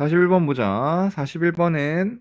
41번 보자. 41번은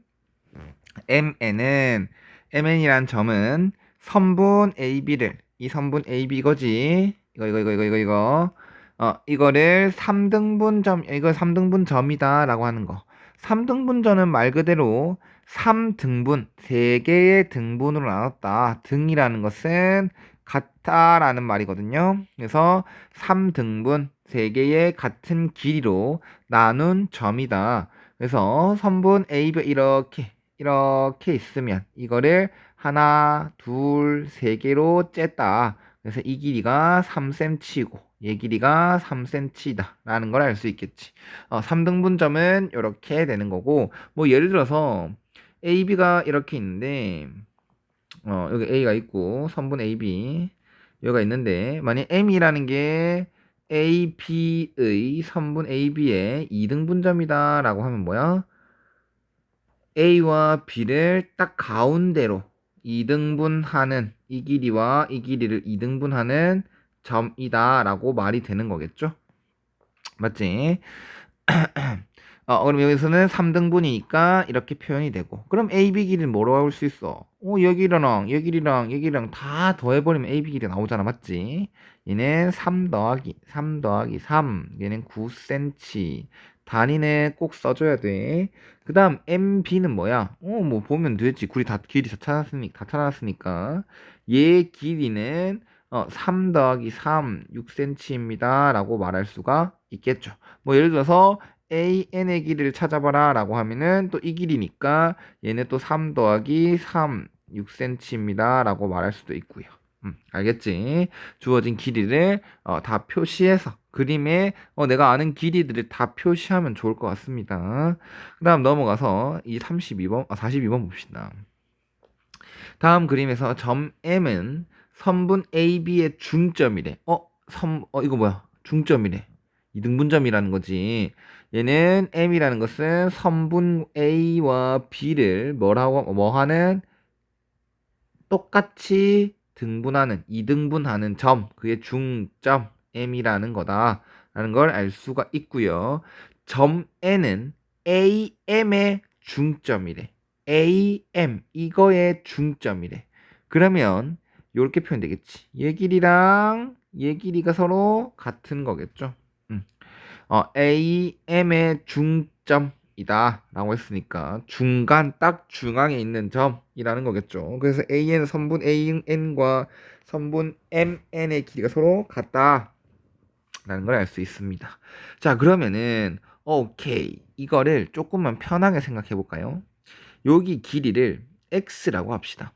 MN은 MN이란 점은 선분 AB를 이 선분 AB 이거지. 이거 이거 이거 이거 이거 이거 어 이거를 3등분 점 이거 3등분 점이다라고 하는 거. 3등분 점은 말 그대로 3등분 세 개의 등분으로 나눴다. 등이라는 것은 같다라는 말이거든요. 그래서 3등분 세 개의 같은 길이로 나눈 점이다. 그래서 선분 AB 이렇게 이렇게 있으면 이거를 하나, 둘, 세 개로 쨌다. 그래서 이 길이가 3cm이고 얘 길이가 3cm다 라는 걸 알 수 있겠지. 어, 3등분점은 이렇게 되는 거고 뭐 예를 들어서 AB가 이렇게 있는데 어, 여기 A가 있고 선분 AB 여기가 있는데 만약 M이라는 게 AB의 선분 AB의 2등분점이다 라고 하면 뭐야? A와 B를 딱 가운데로 2등분하는 이 길이와 이 길이를 2등분하는 점이다 라고 말이 되는 거겠죠? 맞지? 어, 그럼 여기서는 3등분이니까 이렇게 표현이 되고 그럼 AB 길이는 뭐로 나올 수 있어? 어, 여기랑 여기랑 여기랑 다 더해버리면 AB 길이 나오잖아 맞지? 얘는 3 더하기 3 더하기 3 얘는 9cm 단위는 꼭 써줘야 돼. 그 다음 MB는 뭐야? 어, 뭐 보면 되지. 길이 다, 길이 다 찾았으니까, 다 찾았으니까. 얘 길이는 어, 3 더하기 3, 6cm입니다. 라고 말할 수가 있겠죠. 뭐 예를 들어서 AN의 길이를 찾아봐라 라고 하면은 또 이 길이니까 얘는 또3 더하기 3, 6cm입니다. 라고 말할 수도 있고요. 음, 알겠지? 주어진 길이를 어, 다 표시해서 그림에 어, 내가 아는 길이들을 다 표시하면 좋을 것 같습니다. 그 다음 넘어가서 이 32번, 아, 42번 봅시다. 다음 그림에서 점 M은 선분 AB의 중점이래. 어, 선, 어, 이거 뭐야? 중점이래. 이등분점이라는 거지. 얘는 M이라는 것은 선분 A와 B를 뭐라고, 뭐 하는? 똑같이 등분하는, 이등분하는 점, 그의 중점, M이라는 거다. 라는 걸 알 수가 있고요. 점 N은 AM의 중점이래. AM, 이거의 중점이래. 그러면, 이렇게 표현되겠지. 얘 길이랑 얘 길이가 서로 같은 거겠죠. 음. 어, AM의 중점이다. 라고 했으니까, 중간, 딱 중앙에 있는 점이라는 거겠죠. 그래서 AN 선분 AN과 선분 MN의 길이가 서로 같다. 라는 걸 알 수 있습니다. 자, 그러면은 오케이. 이거를 조금만 편하게 생각해 볼까요? 여기 길이를 x라고 합시다.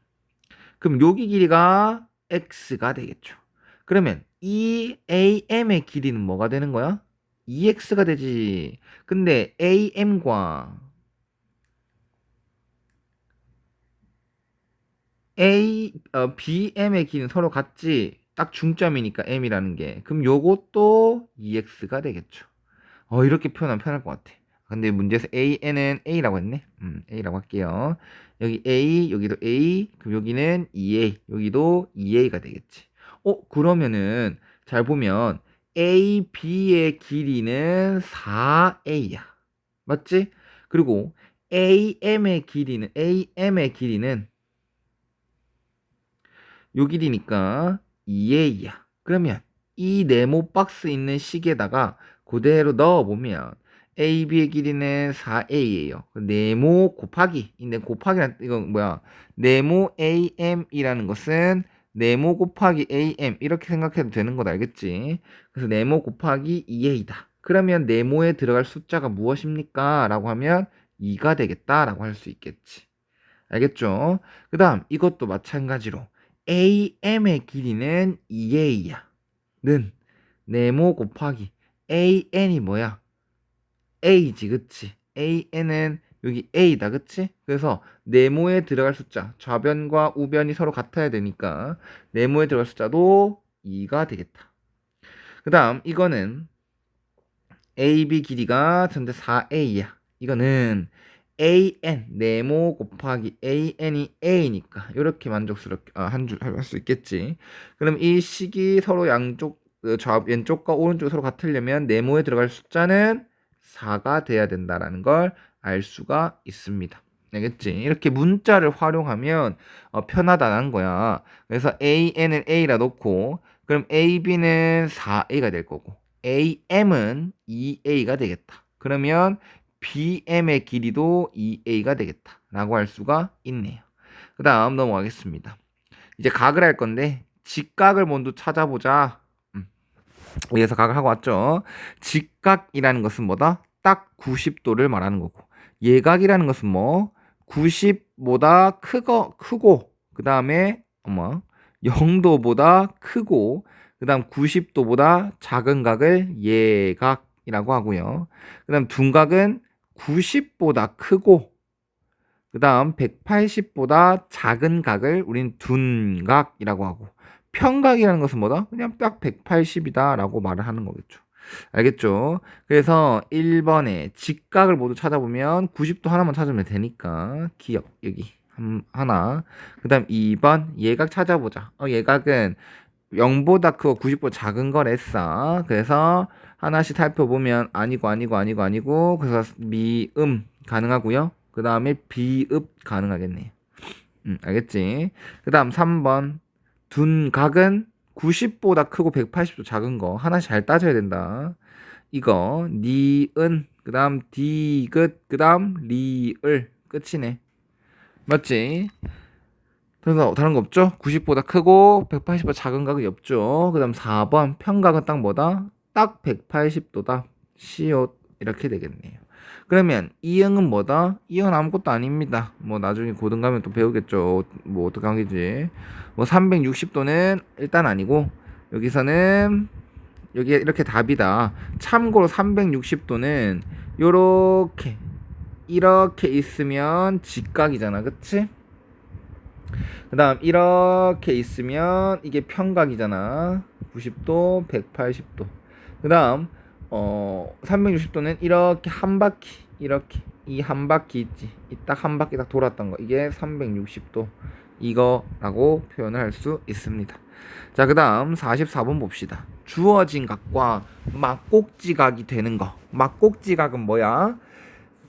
그럼 여기 길이가 x가 되겠죠. 그러면 이 AM의 길이는 뭐가 되는 거야? 2x가 되지. 근데 AM과 A, 어, BM의 길이는 서로 같지. 딱 중점이니까 M이라는 게. 그럼 요것도 2X가 되겠죠. 어, 이렇게 표현하면 편할 것 같아. 근데 문제에서 AN은 A라고 했네. 음, A라고 할게요. 여기 A, 여기도 A, 그럼 여기는 2A, 여기도 2A가 되겠지. 어, 그러면은 잘 보면 A, B의 길이는 4A야. 맞지? 그리고 AM의 길이는 AM의 길이는 요 길이니까 2A야. 그러면 이 네모 박스 있는 식에다가 그대로 넣어보면 AB의 길이는 4A예요. 네모 곱하기. 근데 곱하기란 이거 뭐야? 네모 AM이라는 것은 네모 곱하기 AM 이렇게 생각해도 되는 것 알겠지? 그래서 네모 곱하기 2A다. 그러면 네모에 들어갈 숫자가 무엇입니까? 라고 하면 2가 되겠다 라고 할 수 있겠지. 알겠죠? 그 다음 이것도 마찬가지로 AM의 길이는 2A야. 는 네모 곱하기 AN이 뭐야? A지, 그치? AN은 여기 A다, 그치? 그래서 네모에 들어갈 숫자, 좌변과 우변이 서로 같아야 되니까 네모에 들어갈 숫자도 2가 되겠다. 그 다음 이거는 AB 길이가 전체 4A야. 이거는 AN 네모 곱하기 AN이 A니까 이렇게 만족스럽게 아, 한줄 할 수 있겠지. 그럼 이 식이 서로 양쪽 그좌 왼쪽과 오른쪽 서로 같으려면 네모에 들어갈 숫자는 4가 돼야 된다라는 걸 알 수가 있습니다. 알겠지? 이렇게 문자를 활용하면 어, 편하다는 거야. 그래서 AN을 A라 놓고 그럼 AB는 4A가 될 거고 AM은 2A가 되겠다. 그러면 BM의 길이도 2A가 되겠다. 라고 할 수가 있네요. 그 다음 넘어가겠습니다. 이제 각을 할 건데 직각을 먼저 찾아보자. 음. 여기서 각을 하고 왔죠. 직각이라는 것은 뭐다? 딱 90도를 말하는 거고 예각이라는 것은 뭐 90보다 크고 크고 그 다음에 어머 0도보다 크고 그 다음 90도보다 작은 각을 예각이라고 하고요. 그 다음 둔각은 90보다 크고 그 다음 180보다 작은 각을 우린 둔각이라고 하고 평각이라는 것은 뭐다? 그냥 딱 180이다 라고 말을 하는 거겠죠. 알겠죠? 그래서 1번에 직각을 모두 찾아보면 90도 하나만 찾으면 되니까 기억 여기 한, 하나. 그 다음 2번 예각 찾아보자. 어, 예각은 0보다 크고 90보다 작은 거랬어. 그래서 하나씩 살펴보면 아니고 아니고 아니고 아니고 그래서 미음 가능하고요. 그 다음에 비읍 가능하겠네요 음, 알겠지? 그 다음 3번. 둔각은 90보다 크고 180도 작은 거 하나씩 잘 따져야 된다. 이거 니은 그다음 디귿 그다음 리을 끝이네. 맞지? 그래서 다른 거 없죠? 90보다 크고 180보다 작은 각이 없죠. 그다음 4번 평각은 딱 뭐다? 딱 180도다. 시옷 이렇게 되겠네요. 그러면 이응은 뭐다? 이응은 아무것도 아닙니다. 뭐 나중에 고등 가면 또 배우겠죠. 뭐 어떻게 하겠지. 뭐 360도는 일단 아니고 여기서는 여기 이렇게 답이다. 참고로 360도는 요렇게 이렇게 있으면 직각이잖아. 그치? 그 다음 이렇게 있으면 이게 평각이잖아. 90도, 180도. 그 다음 어 360도는 이렇게 한 바퀴 이렇게 이 한 바퀴 있지. 이 딱 한 바퀴 딱 돌았던 거. 이게 360도 이거라고 표현을 할 수 있습니다. 자 그 다음 44번 봅시다. 주어진 각과 막꼭지각이 되는 거. 막꼭지각은 뭐야?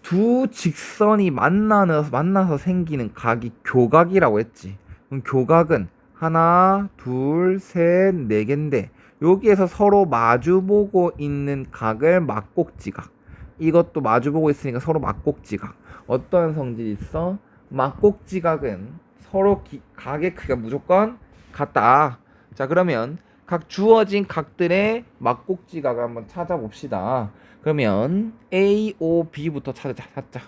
두 직선이 만나서 만나서 생기는 각이 교각이라고 했지. 그럼 교각은 하나 둘 셋 네 개인데 여기에서 서로 마주보고 있는 각을 막꼭지각. 이것도 마주보고 있으니까 서로 막꼭지각. 어떤 성질이 있어? 막꼭지각은 서로 기, 각의 크기가 무조건 같다. 자, 그러면 각 주어진 각들의 막꼭지각을 한번 찾아봅시다. 그러면 A, O, B부터 찾자. 찾자.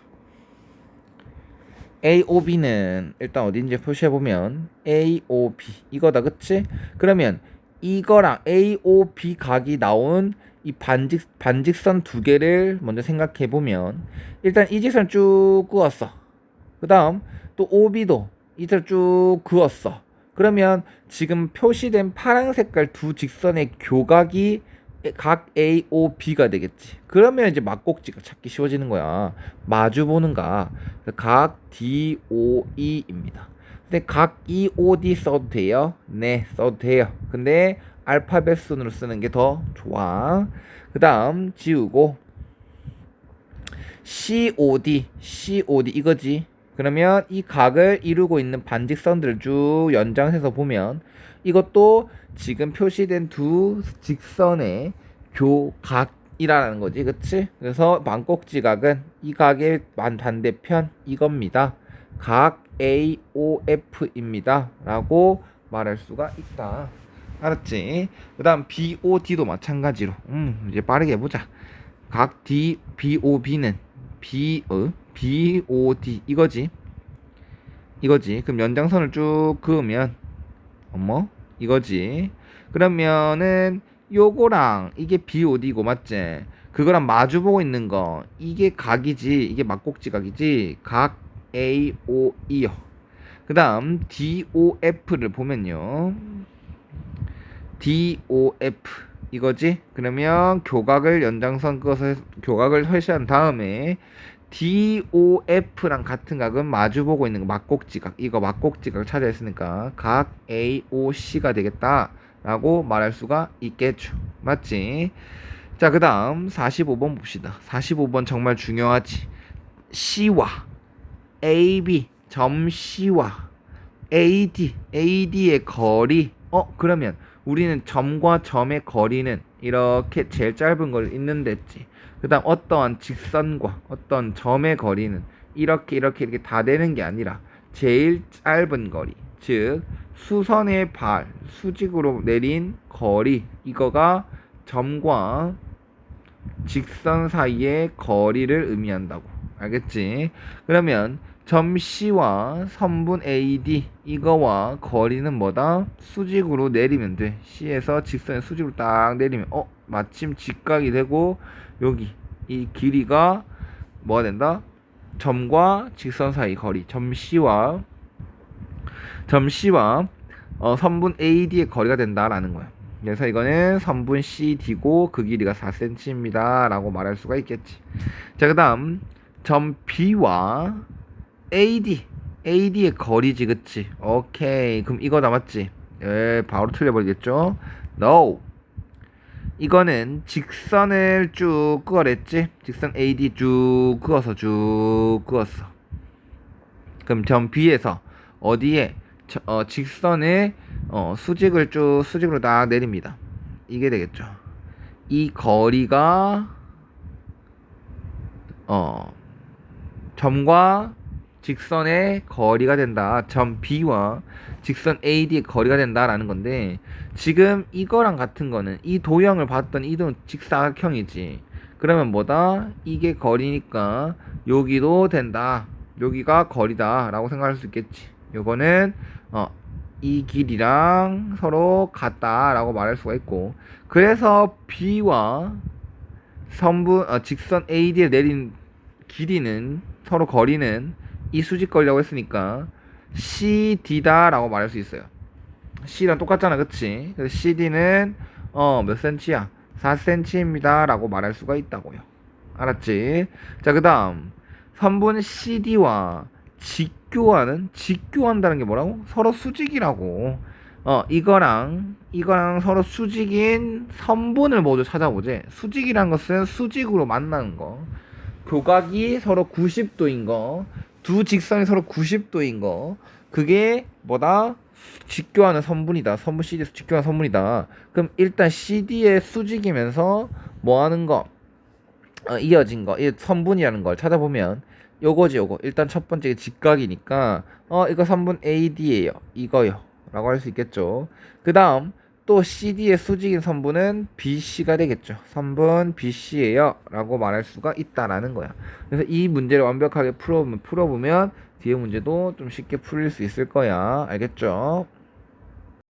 A, O, B는 일단 어딘지 표시해 보면 A, O, B 이거다, 그치? 그러면 이거랑 A, O, B 각이 나온 이 반직 반직선 두 개를 먼저 생각해 보면 일단 이 직선 쭉 그었어. 그다음 또 OB도 이절 쭉 그었어. 그러면 지금 표시된 파란 색깔 두 직선의 교각이 각 A, O, B가 되겠지. 그러면 이제 막꼭지가 찾기 쉬워지는 거야. 마주 보는 각, 각 D, O, E입니다. 근데 각 EOD 써도 돼요? 네, 써도 돼요. 근데 알파벳 순으로 쓰는 게 더 좋아. 그 다음 지우고 COD, COD 이거지. 그러면 이 각을 이루고 있는 반직선들을 쭉 연장해서 보면 이것도 지금 표시된 두 직선의 교각이라는 거지, 그치? 그래서 반꼭지각은 이 각의 반대편 이겁니다. 각 AOF입니다. 라고 말할 수가 있다. 알았지? 그 다음 BOD도 마찬가지로. 음, 이제 빠르게 해보자. 각 D, BOB는 B, 어, BOD 이거지. 이거지. 그럼 연장선을 쭉 그으면 어머 이거지. 그러면은 요거랑 이게 BOD고 맞지? 그거랑 마주보고 있는 거 이게 각이지. 이게 막꼭지 각이지. 각 A, O, E요. 그 다음 D, O, F를 보면요. D, O, F 이거지? 그러면 교각을 연장선 그것을 교각을 회시한 다음에 D, O, F랑 같은 각은 마주보고 있는 거 막꼭지각 이거 막꼭지각을 찾아했으니까 각 A, O, C가 되겠다 라고 말할 수가 있겠죠 맞지? 자, 그 다음 45번 봅시다. 45번 정말 중요하지. C와 AB, 점 C와 AD, AD의 거리. 어, 그러면 우리는 점과 점의 거리는 이렇게 제일 짧은 걸 있는데 했지. 그 다음 어떠한 직선과 어떤 점의 거리는 이렇게 이렇게 이렇게 다 되는 게 아니라 제일 짧은 거리. 즉, 수선의 발, 수직으로 내린 거리. 이거가 점과 직선 사이의 거리를 의미한다고. 알겠지? 그러면 점 C와 선분 AD 이거와 거리는 뭐다? 수직으로 내리면 돼. C에서 직선의 수직으로 딱 내리면 어 마침 직각이 되고 여기 이 길이가 뭐가 된다? 점과 직선 사이 거리 점 C와 점 C와 어, 선분 AD의 거리가 된다라는 거야. 그래서 이거는 선분 CD고 그 길이가 4cm입니다. 라고 말할 수가 있겠지. 자, 그 다음 점 B와 AD AD의 거리지 그치? 오케이 그럼 이거 남았지? 예, 바로 틀려버리겠죠? No 이거는 직선을 쭉 그어랬지? 직선 AD 쭉 그어서 쭉 그었어 그럼 점 B에서 어디에 저- 어, 직선의 어, 수직을 쭉 수직으로 딱 내립니다 이게 되겠죠 이 거리가 어 점과 직선의 거리가 된다. 점 B와 직선 AD의 거리가 된다라는 건데 지금 이거랑 같은 거는 이 도형을 봤던 이동 직사각형이지. 그러면 뭐다? 이게 거리니까 여기도 된다. 여기가 거리다라고 생각할 수 있겠지. 요거는 어, 이 길이랑 서로 같다라고 말할 수가 있고 그래서 B와 선분 어, 직선 AD에 내린 길이는 서로 거리는 이 수직 거리라고 했으니까 CD다 라고 말할 수 있어요. C랑 똑같잖아, 그치? 그래서 CD는 어 몇 센치야? 4cm입니다 라고 말할 수가 있다고요. 알았지? 자, 그 다음 선분 CD와 직교하는 직교한다는 게 뭐라고? 서로 수직이라고. 어 이거랑 이거랑 서로 수직인 선분을 모두 찾아보지. 수직이란 것은 수직으로 만나는 거. 교각이 서로 90도인 거, 두 직선이 서로 90도인 거, 그게 뭐다? 직교하는 선분이다. 선분 CD에서 직교하는 선분이다. 그럼 일단 CD의 수직이면서 뭐 하는 거? 어, 이어진 거, 이 선분이라는 걸 찾아보면 요거지 요거. 일단 첫 번째 직각이니까 어 이거 선분 AD예요. 이거요. 라고 할 수 있겠죠. 그 다음 또 CD의 수직인 선분은 BC가 되겠죠. 선분 BC예요. 라고 말할 수가 있다라는 거야. 그래서 이 문제를 완벽하게 풀어보면, 풀어보면 뒤에 문제도 좀 쉽게 풀릴 수 있을 거야. 알겠죠?